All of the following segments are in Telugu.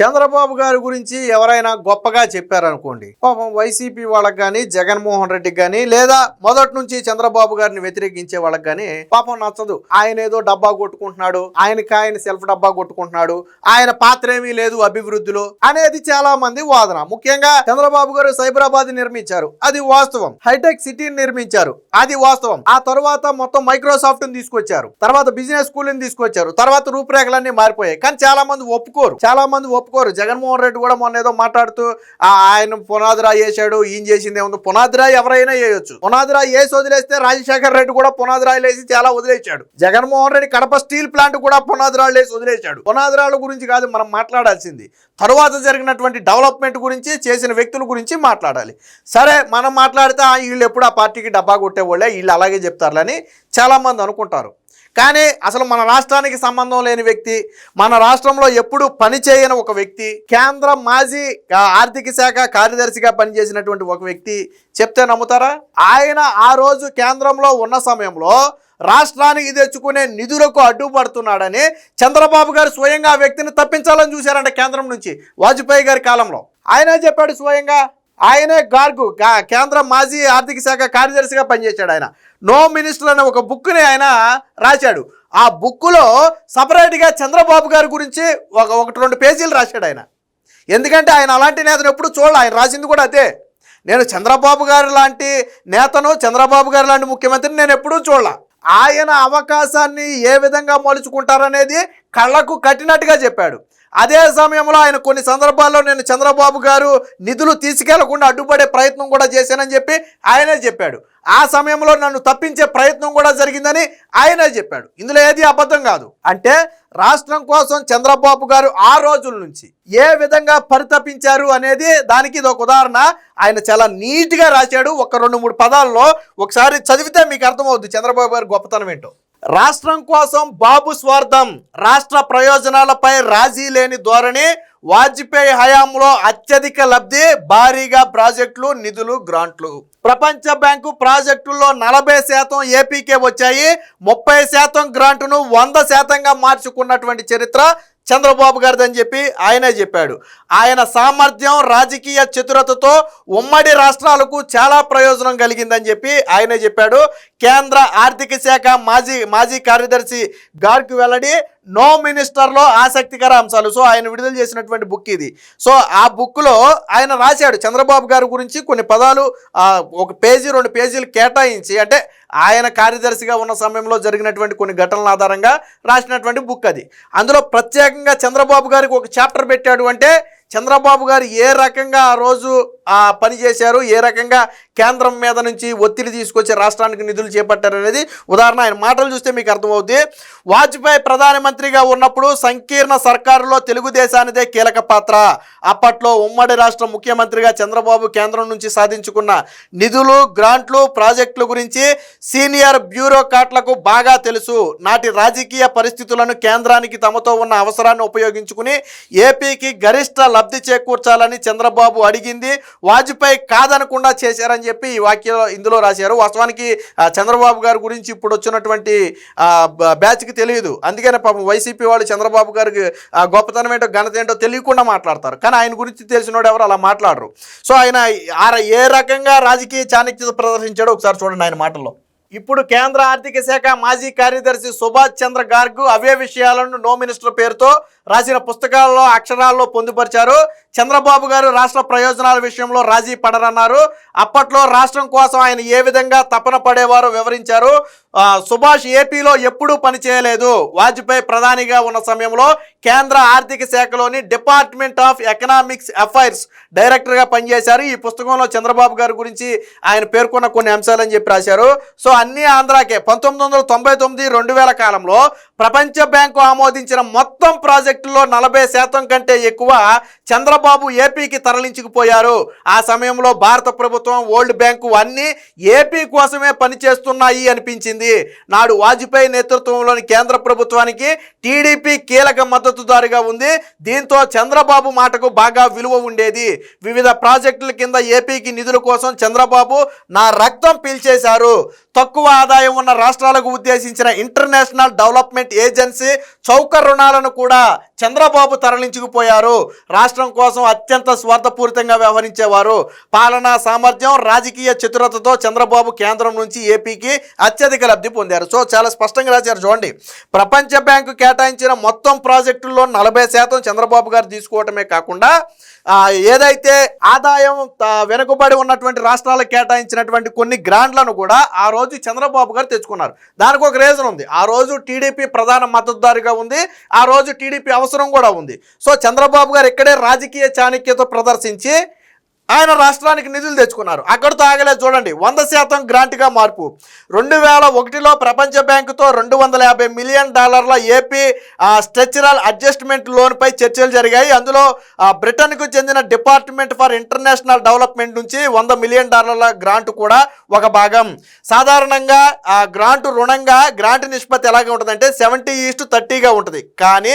చంద్రబాబు గారి గురించి ఎవరైనా గొప్పగా చెప్పారనుకోండి పాపం వైసీపీ వాళ్ళకి కానీ జగన్మోహన్ రెడ్డికి కానీ లేదా మొదటి నుంచి చంద్రబాబు గారిని వ్యతిరేకించే వాళ్ళకి కానీ పాపం నచ్చదు. ఆయన ఏదో డబ్బా కొట్టుకుంటున్నాడు ఆయనకి ఆయన సెల్ఫ్ డబ్బా కొట్టుకుంటున్నాడు ఆయన పాత్ర ఏమీ లేదు అభివృద్ధిలో అనేది చాలా మంది వాదన. ముఖ్యంగా చంద్రబాబు గారు సైబరాబాద్ నిర్మించారు అది వాస్తవం. హైటెక్ సిటీని నిర్మించారు అది వాస్తవం. ఆ తర్వాత మొత్తం మైక్రోసాఫ్ట్ తీసుకొచ్చారు తర్వాత బిజినెస్ స్కూల్ తీసుకొచ్చారు తర్వాత రూపురేఖలన్నీ మారిపోయాయి. కానీ చాలా మంది ఒప్పుకోరు చాలా మంది ఒప్పు ఒప్పుకోరు. జగన్మోహన్ రెడ్డి కూడా మొన్న ఏదో మాట్లాడుతూ "ఆ, ఆయన పునాదిరా చేశాడు ఈయన చేసింది ఏముంది పునాదిరా ఎవరైనా వేయొచ్చు. పునాదిరా వేసి వదిలేస్తే రాజశేఖర్ రెడ్డి కూడా పునాదిరాలు వేసి చాలా వదిలేశాడు. జగన్మోహన్ రెడ్డి కడప స్టీల్ ప్లాంట్ కూడా పునాదిరాలు వేసి వదిలేశాడు. పునాదిరాల గురించి కాదు మనం మాట్లాడాల్సింది. తరువాత జరిగినటువంటి డెవలప్మెంట్ గురించి చేసిన వ్యక్తుల గురించి మాట్లాడాలి. సరే మనం మాట్లాడితే "ఆ, వీళ్ళు ఎప్పుడు ఆ పార్టీకి డబ్బా కొట్టేవాళ్ళే వీళ్ళు అలాగే చెప్తారులని చాలామంది అనుకుంటారు. కానీ అసలు మన రాష్ట్రానికి సంబంధం లేని వ్యక్తి మన రాష్ట్రంలో ఎప్పుడు పని చేయని ఒక వ్యక్తి కేంద్ర మాజీ ఆర్థిక శాఖ కార్యదర్శిగా పనిచేసినటువంటి ఒక వ్యక్తి చెప్తే నమ్ముతారా? ఆయన ఆ రోజు కేంద్రంలో ఉన్న సమయంలో రాష్ట్రానికి తెచ్చుకునే నిధులకు అడ్డుపడుతున్నాడని చంద్రబాబు గారు స్వయంగా ఆ వ్యక్తిని తప్పించాలని చూశారంట కేంద్రం నుంచి వాజ్పేయి గారి కాలంలో. ఆయన చెప్పాడు స్వయంగా ఆయనే గార్గు కేంద్ర మాజీ ఆర్థిక శాఖ కార్యదర్శిగా పనిచేశాడు ఆయన. నో మినిస్టర్ అనే ఒక బుక్ని ఆయన రాశాడు. ఆ బుక్లో సపరేట్గా చంద్రబాబు గారి గురించి ఒక ఒకటి రెండు పేజీలు రాశాడు ఆయన. ఎందుకంటే ఆయన అలాంటి నేతను ఎప్పుడు చూడాలి ఆయన రాసింది కూడా అదే. నేను చంద్రబాబు గారు లాంటి నేతను చంద్రబాబు గారు లాంటి ముఖ్యమంత్రిని నేను ఎప్పుడూ చూడాల. ఆయన అవకాశాన్ని ఏ విధంగా మలుచుకుంటారనేది కళ్ళకు కట్టినట్టుగా చెప్పాడు. అదే సమయంలో ఆయన కొన్ని సందర్భాల్లో నేను చంద్రబాబు గారు నిధులు తీసుకెళ్ళకుండా అడ్డుపడే ప్రయత్నం కూడా చేశానని చెప్పి ఆయనే చెప్పాడు. ఆ సమయంలో నన్ను తప్పించే ప్రయత్నం కూడా జరిగిందని ఆయనే చెప్పాడు. ఇందులో ఏది అబద్ధం కాదు. అంటే రాష్ట్రం కోసం చంద్రబాబు గారు ఆ రోజుల నుంచి ఏ విధంగా పరితపించారు అనేది దానికి ఇది ఒక ఉదాహరణ. ఆయన చాలా నీట్గా రాశాడు. ఒక రెండు మూడు పదాల్లో ఒకసారి చదివితే మీకు అర్థమవుద్ది చంద్రబాబు గారి గొప్పతనం ఏంటో. రాష్ట్రం కోసం బాబు స్వార్థం రాష్ట్ర ప్రయోజనాలపై రాజీ లేని ధోరణి వాజ్పేయి హయాంలో అత్యధిక లబ్ధి భారీగా ప్రాజెక్టులు నిధులు గ్రాంట్లు. ప్రపంచ బ్యాంకు ప్రాజెక్టుల్లో నలభై శాతం ఏపీకే వచ్చాయి ముప్పై శాతం గ్రాంటును వంద శాతంగా మార్చుకున్నటువంటి చరిత్ర చంద్రబాబు గారిదని చెప్పి ఆయనే చెప్పాడు. ఆయన సామర్థ్యం రాజకీయ చతురతతో ఉమ్మడి రాష్ట్రాలకు చాలా ప్రయోజనం కలిగిందని చెప్పి ఆయనే చెప్పాడు. కేంద్ర ఆర్థిక శాఖ మాజీ మాజీ కార్యదర్శి గార్కి వెల్లడి నో మినిస్టర్లో ఆసక్తికర అంశాలు. సో ఆయన విడుదల చేసినటువంటి బుక్ ఇది. సో ఆ బుక్లో ఆయన రాశాడు చంద్రబాబు గారి గురించి కొన్ని పదాలు ఒక పేజీ రెండు పేజీలు కేటాయించి అంటే ఆయన కార్యదర్శిగా ఉన్న సమయంలో జరిగినటువంటి కొన్ని ఘటనల ఆధారంగా రాసినటువంటి బుక్ అది. అందులో ప్రత్యేకంగా చంద్రబాబు గారికి ఒక చాప్టర్ పెట్టాడు అంటే చంద్రబాబు గారు ఏ రకంగా ఆ రోజు ఆ పని చేశారు ఏ రకంగా కేంద్రం మీద నుంచి ఒత్తిడి తీసుకొచ్చి రాష్ట్రానికి నిధులు చేపట్టారు అనేది ఉదాహరణ. ఆయన మాటలు చూస్తే మీకు అర్థమవుతుంది వాజ్పేయి ప్రధానమంత్రిగా ఉన్నప్పుడు సంకీర్ణ సర్కారులో తెలుగుదేశానిదే కీలక పాత్ర. అప్పట్లో ఉమ్మడి రాష్ట్ర ముఖ్యమంత్రిగా చంద్రబాబు కేంద్రం నుంచి సాధించుకున్న నిధులు గ్రాంట్లు ప్రాజెక్టుల గురించి సీనియర్ బ్యూరోక్రాట్లకు బాగా తెలుసు. నాటి రాజకీయ పరిస్థితులను కేంద్రానికి తమతో ఉన్న అవసరాన్ని ఉపయోగించుకుని ఏపీకి గరిష్ట లబ్ధి చేకూర్చాలని చంద్రబాబు అడిగింది. వాజ్పేయి కాదనకుండా చేశారని చెప్పి ఈ వాక్యం ఇందులో రాశారు. వాస్తవానికి చంద్రబాబు గారి గురించి ఇప్పుడు వచ్చినటువంటి బ్యాచ్కి తెలియదు. అందుకనే పాపం వైసీపీ వాళ్ళు చంద్రబాబు గారికి గొప్పతనం ఏంటో ఘనత ఏంటో తెలియకుండా మాట్లాడతారు. కానీ ఆయన గురించి తెలిసినోడు ఎవరు అలా మాట్లాడరు. సో ఆయన ఏ రకంగా రాజకీయ చాణక్యత ప్రదర్శించాడో ఒకసారి చూడండి ఆయన మాటల్లో. ఇప్పుడు కేంద్ర ఆర్థిక శాఖ మాజీ కార్యదర్శి సుభాష్ చంద్ర గార్గ్ అవే విషయాలను నో మినిస్టర్ పేరుతో రాసిన పుస్తకాల్లో అక్షరాల్లో పొందుపరిచారు. చంద్రబాబు గారు రాష్ట్ర ప్రయోజనాల విషయంలో రాజీ పడరన్నారు. అప్పట్లో రాష్ట్రం కోసం ఆయన ఏ విధంగా తపన పడేవారో వివరించారు. సుభాష్ ఏపీలో ఎప్పుడూ పనిచేయలేదు. వాజ్పేయి ప్రధానిగా ఉన్న సమయంలో కేంద్ర ఆర్థిక శాఖలోని డిపార్ట్మెంట్ ఆఫ్ ఎకనామిక్స్ అఫైర్స్ డైరెక్టర్గా పనిచేశారు. ఈ పుస్తకంలో చంద్రబాబు గారి గురించి ఆయన పేర్కొన్న కొన్ని అంశాలని చెప్పి రాశారు. సో అన్ని ఆంధ్రాకే పంతొమ్మిది వందల తొంభై తొమ్మిది రెండు వేల కాలంలో ప్రపంచ బ్యాంకు ఆమోదించిన మొత్తం ప్రాజెక్టుల్లో నలభై శాతం కంటే ఎక్కువ చంద్రబాబు ఏపీకి తరలించుకుపోయారు. ఆ సమయంలో భారత ప్రభుత్వం వరల్డ్ బ్యాంకు అన్నీ ఏపీ కోసమే పనిచేస్తున్నాయి అనిపించింది. నాడు వాజ్పేయి నేతృత్వంలోని కేంద్ర ప్రభుత్వానికి టీడీపీ కీలక మద్దతుదారుగా ఉంది. దీంతో చంద్రబాబు మాటకు బాగా విలువ ఉండేది. వివిధ ప్రాజెక్టుల కింద ఏపీకి నిధుల కోసం చంద్రబాబు నా రక్తం పీల్చేశారు. తక్కువ ఆదాయం ఉన్న రాష్ట్రాలకు ఉద్దేశించిన ఇంటర్నేషనల్ డెవలప్మెంట్ ఏజెన్సీ చౌక రుణాలను కూడా చంద్రబాబు తరలించుకుపోయారు. రాష్ట్రం కోసం అత్యంత స్వార్థపూరితంగా వ్యవహరించేవారు. పాలనా సామర్థ్యం రాజకీయ చతురతతో చంద్రబాబు కేంద్రం నుంచి ఏపీకి అత్యధిక లబ్ధి పొందారు. సో చాలా స్పష్టంగా రాశారు. చూడండి ప్రపంచ బ్యాంకు కేటాయించిన మొత్తం ప్రాజెక్టుల్లో నలభై శాతం చంద్రబాబు గారు తీసుకోవటమే కాకుండా ఏదైతే ఆదాయం వెనుకబడి ఉన్నటువంటి రాష్ట్రాలకు కేటాయించినటువంటి కొన్ని గ్రాంట్లను కూడా ఆ రోజు చంద్రబాబు గారు తెచ్చుకున్నారు. దానికి ఒక రీజన్ ఉంది. ఆ రోజు టీడీపీ ప్రధాన మద్దతుదారుగా ఉంది. ఆ రోజు టీడీపీ అవసరం కూడా ఉంది. సో చంద్రబాబు గారు ఇక్కడే రాజకీయ చాణక్యత ప్రదర్శించి ఆయన రాష్ట్రానికి నిధులు తెచ్చుకున్నారు. అక్కడితో ఆగలేదు చూడండి. వంద శాతం గ్రాంట్గా మార్పు. రెండు వేల ఒకటిలో ప్రపంచ బ్యాంకుతో రెండు వందల యాభై మిలియన్ డాలర్ల ఏపీ స్ట్రక్చరల్ అడ్జస్ట్మెంట్ లోన్పై చర్చలు జరిగాయి. అందులో బ్రిటన్కు చెందిన డిపార్ట్మెంట్ ఫర్ ఇంటర్నేషనల్ డెవలప్మెంట్ నుంచి వంద మిలియన్ డాలర్ల గ్రాంట్ కూడా ఒక భాగం. సాధారణంగా ఆ గ్రాంట్ రుణంగా గ్రాంట్ నిష్పత్తి ఎలాగే ఉంటుందంటే సెవెంటీ ఈస్ట్ థర్టీగా ఉంటుంది. కానీ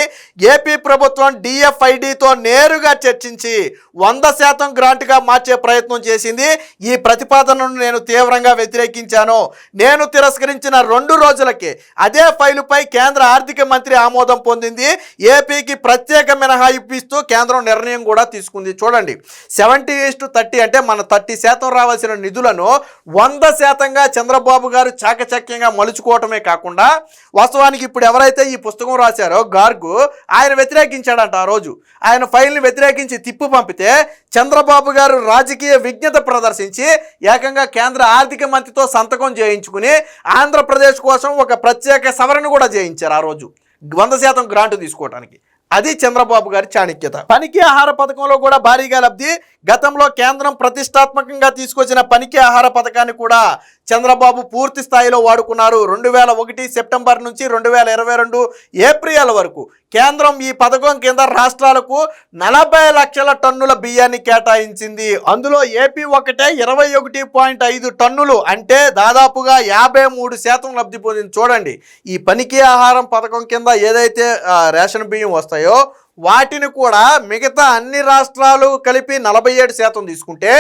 ఏపీ ప్రభుత్వం డిఎఫ్ఐడితో నేరుగా చర్చించి వంద శాతం గ్రాంట్గా మార్చే ప్రయత్నం చేసింది. ఈ ప్రతిపాదనను నేను తీవ్రంగా వ్యతిరేకించాను. నేను తిరస్కరించిన రెండు రోజులకే అదే ఫైలుపై కేంద్ర ఆర్థిక మంత్రి ఆమోదం పొందింది. ఏపీకి ప్రత్యేక మినహాయింపు ఇస్తూ కేంద్రం నిర్ణయం కూడా తీసుకుంది. చూడండి సెవెంటీ ఈస్ట్ థర్టీ అంటే మన థర్టీ శాతం రావాల్సిన నిధులను వంద శాతంగా చంద్రబాబు గారు చాకచక్యంగా మలుచుకోవటమే కాకుండా వాస్తవానికి ఇప్పుడు ఎవరైతే ఈ పుస్తకం రాశారో గార్గు ఆయన వ్యతిరేకించాడంట ఆ రోజు. ఆయన ఫైల్ని వ్యతిరేకించి తిప్పు పంపితే చంద్రబాబు గారు రాజకీయ విజ్ఞత ప్రదర్శించి ఏకంగా కేంద్ర ఆర్థిక మంత్రితో సంతకం చేయించుకుని ఆంధ్రప్రదేశ్ కోసం ఒక ప్రత్యేక సవరణ కూడా చేయించారు ఆ రోజు. వంద శాతం గ్రాంట్ తీసుకోవడానికి అది చంద్రబాబు గారి చాణక్యత. పనికి ఆహార పథకంలో కూడా భారీగా లబ్ధి. గతంలో కేంద్రం ప్రతిష్టాత్మకంగా తీసుకొచ్చిన పనికి ఆహార పథకాన్ని కూడా చంద్రబాబు పూర్తి స్థాయిలో వాడుకున్నారు. రెండు వేల ఒకటి సెప్టెంబర్ నుంచి రెండు వేల ఇరవై రెండు ఏప్రిల్ వరకు. కేంద్రం ఈ పథకం కింద రాష్ట్రాలకు నలభై లక్షల టన్నుల బియ్యాన్ని కేటాయించింది. అందులో ఏపీ ఒకటే ఇరవై ఒకటి పాయింట్ ఐదు టన్నులు అంటే దాదాపుగా యాభై మూడు శాతం లబ్ధి పొందింది. చూడండి ఈ పనికి ఆహారం పథకం కింద ఏదైతే రేషన్ బియ్యం వస్తాయో వాటిని కూడా మిగతా అన్ని రాష్ట్రాలు కలిపి నలభై ఏడు శాతం తీసుకుంటే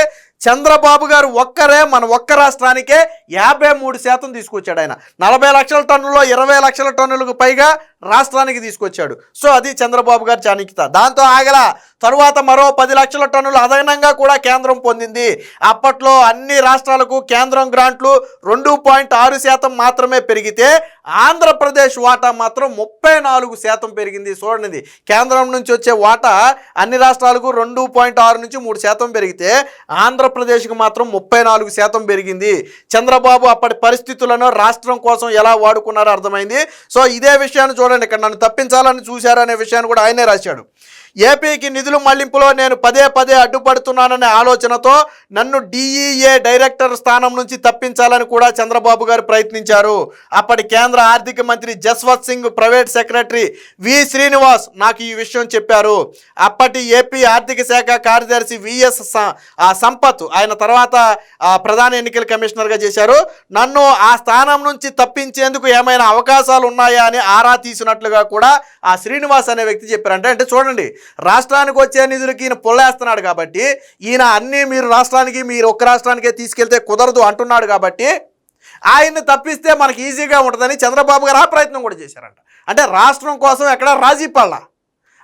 చంద్రబాబు గారు ఒక్కరే మన ఒక్క రాష్ట్రానికే యాభై మూడు శాతం తీసుకొచ్చాడు ఆయన. నలభై లక్షల టన్నుల్లో ఇరవై లక్షల టన్నులకు పైగా రాష్ట్రానికి తీసుకొచ్చాడు. సో అది చంద్రబాబు గారు చాణిక్యత దాంతో ఆగల. తరువాత మరో పది లక్షల టన్నులు అదనంగా కూడా కేంద్రం పొందింది. అప్పట్లో అన్ని రాష్ట్రాలకు కేంద్రం గ్రాంట్లు రెండు పాయింట్ ఆరు శాతం మాత్రమే పెరిగితే ఆంధ్రప్రదేశ్ వాటా మాత్రం ముప్పై నాలుగు శాతం పెరిగింది చూడండి. కేంద్రం నుంచి వచ్చే వాటా అన్ని రాష్ట్రాలకు రెండు పాయింట్ ఆరు నుంచి మూడు శాతం పెరిగితే ఆంధ్రప్రదేశ్కి మాత్రం ముప్పై నాలుగు శాతం పెరిగింది. చంద్రబాబు అప్పటి పరిస్థితులను రాష్ట్రం కోసం ఎలా వాడుకున్నారో అర్థమైంది. సో ఇదే విషయాన్ని చూడండి. ఇక్కడ నన్ను తప్పించాలని చూశారనే విషయాన్ని కూడా ఆయనే రాశాడు. ఏపీకి నిధులు మళ్ళింపులో నేను పదే పదే అడ్డుపడుతున్నాననే ఆలోచనతో నన్ను డిఈఏ డైరెక్టర్ స్థానం నుంచి తప్పించాలని కూడా చంద్రబాబు గారు ప్రయత్నించారు. అప్పటి కేంద్ర ఆర్థిక మంత్రి Jaswant Singh private secretary V Srinivas నాకు ఈ విషయం చెప్పారు. అప్పటి ఏపీ ఆర్థిక శాఖ కార్యదర్శి విఎస్ స- ఆ సంపత్ ఆయన తర్వాత ప్రధాన ఎన్నికల కమిషనర్గా చేశారు. నన్ను ఆ స్థానం నుంచి తప్పించేందుకు ఏమైనా అవకాశాలు ఉన్నాయా అని ఆరా తీసినట్లుగా కూడా ఆ శ్రీనివాస్ అనే వ్యక్తి చెప్పారంటే. అంటే చూడండి రాష్ట్రానికి వచ్చే నిధులకి ఈయన పొల్లేస్తున్నాడు కాబట్టి ఈయన అన్నీ మీరు రాష్ట్రానికి మీరు ఒక్క రాష్ట్రానికే తీసుకెళ్తే కుదరదు అంటున్నాడు కాబట్టి ఆయన్ని తప్పిస్తే మనకి ఈజీగా ఉంటుందని చంద్రబాబు గారు ఆ ప్రయత్నం కూడా చేశారంట. అంటే రాష్ట్రం కోసం ఎక్కడ రాజీ పడలా.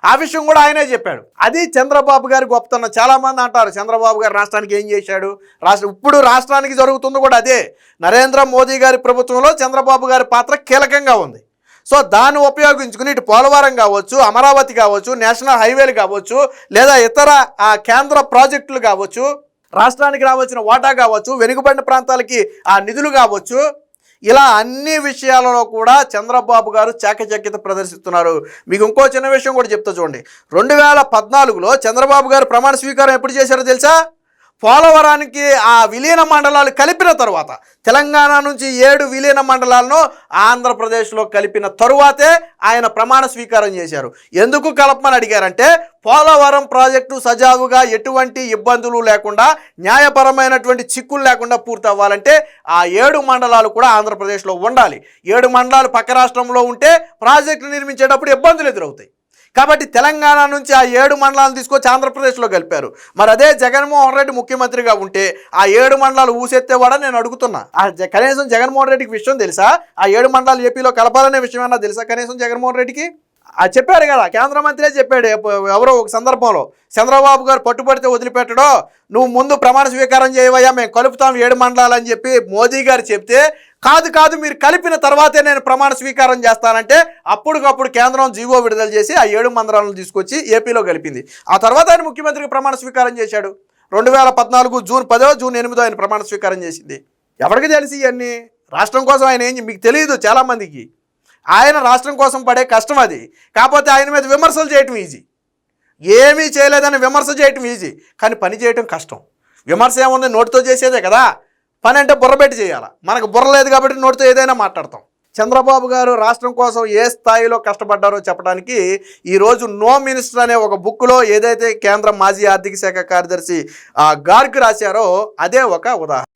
ఆ విషయం కూడా ఆయనే చెప్పాడు. అది చంద్రబాబు గారి గొప్పతనం. చాలామంది అంటారు చంద్రబాబు గారు రాష్ట్రానికి ఏం చేశాడు? రాష్ట్ర ఇప్పుడు రాష్ట్రానికి జరుగుతుంది కూడా అదే. నరేంద్ర మోదీ గారి ప్రభుత్వంలో చంద్రబాబు గారి పాత్ర కీలకంగా ఉంది. సో దాన్ని ఉపయోగించుకుని ఇటు పోలవరం కావచ్చు అమరావతి కావచ్చు నేషనల్ హైవేలు కావచ్చు లేదా ఇతర ఆ, కేంద్ర ప్రాజెక్టులు కావచ్చు రాష్ట్రానికి రావాల్సిన వాటా కావచ్చు వెనుకబడిన ప్రాంతాలకి ఆ నిధులు కావచ్చు ఇలా అన్ని విషయాలలో కూడా చంద్రబాబు గారు చాకచక్యత ప్రదర్శిస్తున్నారు. మీకు ఇంకో చిన్న విషయం కూడా చెప్తా చూడండి. రెండు వేల పద్నాలుగులో చంద్రబాబు గారు ప్రమాణ స్వీకారం ఎప్పుడు చేశారో తెలుసా? పోలవరానికి ఆ విలీన మండలాలు కలిపిన తరువాత తెలంగాణ నుంచి ఏడు విలీన మండలాలను ఆంధ్రప్రదేశ్లో కలిపిన తరువాతే ఆయన ప్రమాణ స్వీకారం చేశారు. ఎందుకు కలపమని అడిగారంటే పోలవరం ప్రాజెక్టు సజావుగా ఎటువంటి ఇబ్బందులు లేకుండా న్యాయపరమైనటువంటి చిక్కులు లేకుండా పూర్తి అవ్వాలంటే ఆ ఏడు మండలాలు కూడా ఆంధ్రప్రదేశ్లో ఉండాలి. ఏడు మండలాలు పక్క రాష్ట్రంలో ఉంటే ప్రాజెక్టు నిర్మించేటప్పుడు ఇబ్బందులు ఎదురవుతాయి. కాబట్టి తెలంగాణ నుంచి ఆ ఏడు మండలాలను తీసుకొచ్చి ఆంధ్రప్రదేశ్లో కలిపారు మరి అదే జగన్మోహన్ రెడ్డి ముఖ్యమంత్రిగా ఉంటే ఆ ఏడు మండలాలు ఊసెత్తేవాడా నేను అడుగుతున్నా. ఆ కనీసం జగన్మోహన్ రెడ్డికి విషయం తెలుసా? ఆ ఏడు మండలాలు ఏపీలో కలపాలనే విషయం ఏమన్నా తెలుసా కనీసం జగన్మోహన్ రెడ్డికి? చెప్పారు కదా కేంద్ర మంత్రే చెప్పాడు ఎవరో ఒక సందర్భంలో చంద్రబాబు గారు పట్టుబడితే వదిలిపెట్టడో నువ్వు ముందు ప్రమాణ స్వీకారం చేయవయ్యా మేము కలుపుతాం ఏడు మండలాలని చెప్పి మోదీ గారు చెప్తే కాదు కాదు మీరు కలిపిన తర్వాతే నేను ప్రమాణ స్వీకారం చేస్తానంటే అప్పటికప్పుడు కేంద్రం జీవో విడుదల చేసి ఆ ఏడు మండలాలను తీసుకొచ్చి ఏపీలో కలిపింది. ఆ తర్వాత ఆయన ముఖ్యమంత్రికి ప్రమాణ స్వీకారం చేశాడు. రెండు వేల పద్నాలుగు జూన్ పదో జూన్ ఎనిమిదో ఆయన ప్రమాణ స్వీకారం చేసింది. ఎవరికి తెలిసి ఇవన్నీ రాష్ట్రం కోసం ఆయన ఏం మీకు తెలియదు చాలామందికి. ఆయన రాష్ట్రం కోసం పడే కష్టం అది. కాకపోతే ఆయన మీద విమర్శలు చేయటం ఈజీ ఏమీ చేయలేదని విమర్శ చేయటం ఈజీ కానీ పని చేయటం కష్టం. విమర్శ ఏముంది? నోటితో చేసేదే కదా. పని అంటే బుర్రబెట్టి చేయాలి? మనకు బుర్ర లేదు కాబట్టి నోటితో ఏదైనా మాట్లాడతాం. చంద్రబాబు గారు రాష్ట్రం కోసం ఏ స్థాయిలో కష్టపడ్డారో చెప్పడానికి ఈరోజు నో మినిస్టర్ అనే ఒక బుక్లో ఏదైతే కేంద్ర మాజీ ఆర్థిక శాఖ కార్యదర్శి ఆ, గార్గ్ రాశారో అదే ఒక ఉదాహరణ.